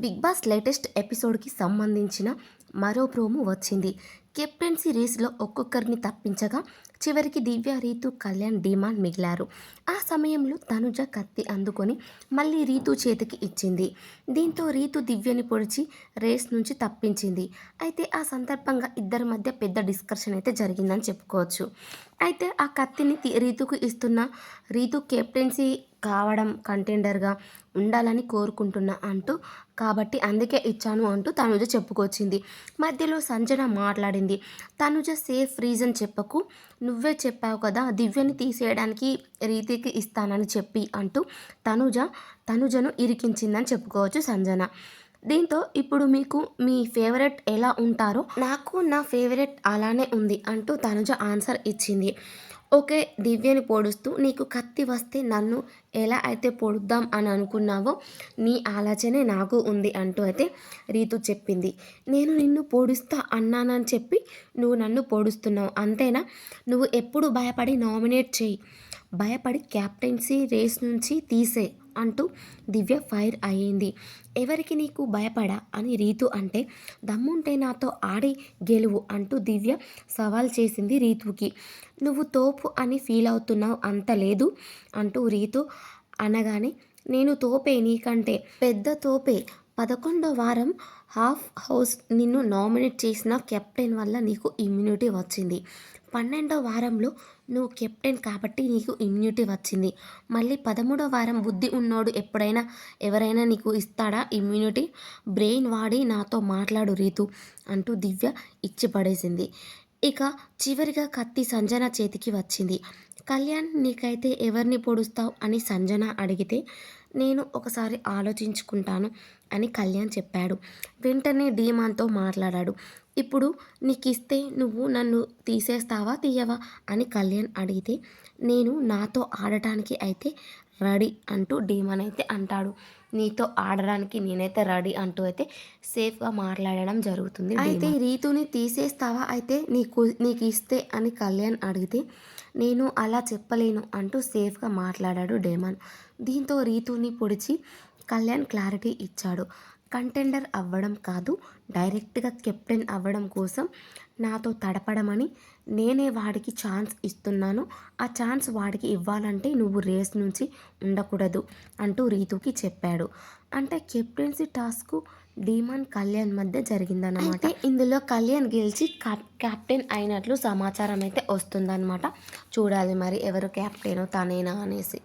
Big boss latest ఎపిసోడ్కి సంబంధించిన మరో promo వచ్చింది. కెప్టెన్సీ రేస్లో ఒక్కొక్కరిని తప్పించగా చివరికి దివ్య రీతు కళ్యాణ్ డిమాండ్ మిగిలారు. ఆ సమయంలో తనుజ కత్తి అందుకొని మళ్ళీ రీతు చేతికి ఇచ్చింది. దీంతో రీతు దివ్యని పొడిచి రేస్ నుంచి తప్పించింది. అయితే ఆ సందర్భంగా ఇద్దరి మధ్య పెద్ద డిస్కషన్ అయితే జరిగిందని చెప్పుకోవచ్చు. అయితే ఆ కత్తిని రీతుకు ఇస్తున్న రీతు కెప్టెన్సీ కావడం కంటెండర్గా ఉండాలని కోరుకుంటున్నా అంటూ కాబట్టి అందుకే ఇచ్చాను అంటూ తనుజ చెప్పుకొచ్చింది. మధ్యలో సంజన మాట్లాడింది. తనుజ సేఫ్ రీజన్ చెప్పకు నువ్వే చెప్పావు కదా దివ్యని తీసేయడానికి రీతికి ఇస్తానని చెప్పి అంటూ తనుజ తనుజను ఇరికించిందని చెప్పుకోవచ్చు సంజన. దీంతో ఇప్పుడు మీకు మీ ఫేవరెట్ ఎలా ఉంటారో నాకు నా ఫేవరెట్ అలానే ఉంది అంటూ తనుజ ఆన్సర్ ఇచ్చింది. ఓకే దివ్యని పొడుస్తూ నీకు కత్తి వస్తే నన్ను ఎలా అయితే పొడుద్దాం అని అనుకున్నావో నీ ఆలోచనే నాకు ఉంది అంటూ అయితే రీతు చెప్పింది. నేను నిన్ను పొడుస్తా అన్నానని చెప్పి నువ్వు నన్ను పొడుస్తున్నావు. అంతేనా? నువ్వు ఎప్పుడు భయపడి నామినేట్ చేయి. భయపడి క్యాప్టెన్సీ రేస్ నుంచి తీసే అంటూ దివ్య ఫైర్ అయ్యింది. ఎవరికి నీకు భయపడా అని రీతు అంటే దమ్ముంటే నాతో ఆడి గెలువు అంటూ దివ్య సవాల్ చేసింది రీతుకి. నువ్వు తోపు అని ఫీల్ అవుతున్నావు అంత లేదు అంటూ రీతు అనగానే నేను తోపే నీకంటే పెద్ద తోపే. పదకొండో వారం హాఫ్ హౌస్ నిన్ను నామినేట్ చేసిన కెప్టెన్ వల్ల నీకు ఇమ్యూనిటీ వచ్చింది. పన్నెండో వారంలో నువ్వు కెప్టెన్ కాబట్టి నీకు ఇమ్యూనిటీ వచ్చింది. మళ్ళీ పదమూడో వారం బుద్ధి ఉన్నోడు ఎప్పుడైనా ఎవరైనా నీకు ఇస్తాడా ఇమ్యూనిటీ? బ్రెయిన్ వాడి నాతో మాట్లాడు రీతు అంటూ దివ్య ఇచ్చి పడేసింది ఇక చివరిగా కత్తి సంజన చేతికి వచ్చింది. కళ్యాణ్ నీకైతే ఎవరిని పొడుస్తావు అని సంజన అడిగితే నేను ఒకసారి ఆలోచించుకుంటాను అని కళ్యాణ్ చెప్పాడు. వెంటనే డీమాన్తో మాట్లాడాడు. ఇప్పుడు నీకు ఇస్తే నువ్వు నన్ను తీసేస్తావా తీయవా? అని కళ్యాణ్ అడిగితే నేను నాతో ఆడటానికి అయితే రెడీ అంటూ డీమన్ అయితే అంటాడు. నీతో ఆడడానికి నేనైతే రెడీ అంటూ అయితే సేఫ్గా మాట్లాడడం జరుగుతుంది అయితే రీతుని తీసేస్తావా అయితే నీకు నీకు ఇస్తే అని కళ్యాణ్ అడిగితే నేను అలా చెప్పలేను అంటూ సేఫ్గా మాట్లాడాడు డేమన్. దీంతో రీతుని పొడిచి కళ్యాణ్ క్లారిటీ ఇచ్చాడు. కంటెండర్ అవ్వడం కాదు డైరెక్ట్గా కెప్టెన్ అవ్వడం కోసం నాతో తడపడమని నేనే వాడికి ఛాన్స్ ఇస్తున్నాను. ఆ ఛాన్స్ వాడికి ఇవ్వాలంటే నువ్వు రేస్ నుంచి ఉండకూడదు అంటూ రీతుకి చెప్పాడు. అంటే కెప్టెన్సీ టాస్క్ డీమాన్ కళ్యాణ్ మధ్య జరిగిందన్నమాట. ఇందులో కళ్యాణ్ గెలిచి కెప్టెన్ అయినట్లు సమాచారం అయితే వస్తుందన్నమాట. చూడాలి మరి ఎవరు కెప్టెన్ తనేనా అనేసి.